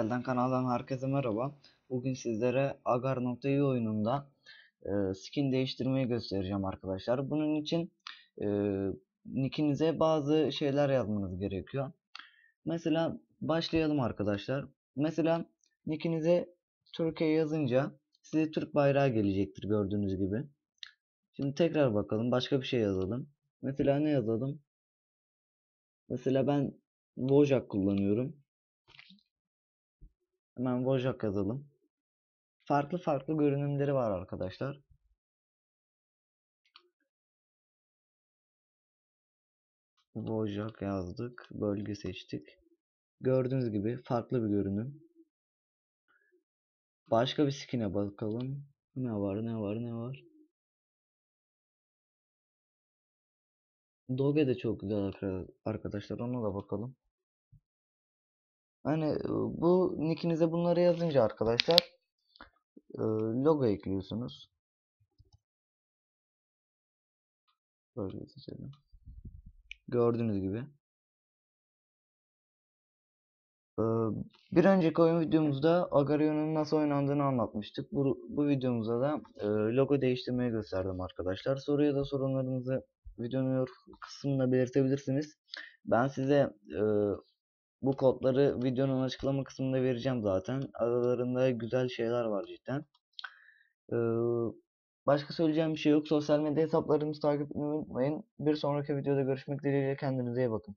Elden kanaldan herkese merhaba. Bugün sizlere Agar.io oyununda e, skin değiştirmeyi göstereceğim arkadaşlar. Bunun için e, nickinize bazı şeyler yazmanız gerekiyor. Mesela başlayalım arkadaşlar. Mesela nickinize Türkiye yazınca size Türk bayrağı gelecektir gördüğünüz gibi. Şimdi tekrar bakalım başka bir şey yazalım. Mesela ne yazalım? Mesela ben Wojak kullanıyorum. Hemen Wojak yazalım. Farklı farklı görünümleri var arkadaşlar. Wojak yazdık. Bölge seçtik. Gördüğünüz gibi farklı bir görünüm. Başka bir skin'e bakalım. Ne var ne var ne var. Doge de çok güzel arka- arkadaşlar. Ona da bakalım. Hani e, bu nickinize bunları yazınca arkadaşlar e, logo ekliyorsunuz. Böyle seçelim. Gördüğünüz gibi. Ee, Bir önceki oyun videomuzda Agarion'un nasıl oynandığını anlatmıştık. Bu, bu videomuzda da e, logo değiştirmeyi gösterdim arkadaşlar. Soru ya da sorunlarınızı videonun kısmında belirtebilirsiniz. Ben size e, bu kodları videonun açıklama kısmında vereceğim zaten. Aralarında güzel şeyler var cidden. Ee, Başka söyleyeceğim bir şey yok. Sosyal medya hesaplarımızı takip etmeyi unutmayın. Bir sonraki videoda görüşmek dileğiyle kendinize iyi bakın.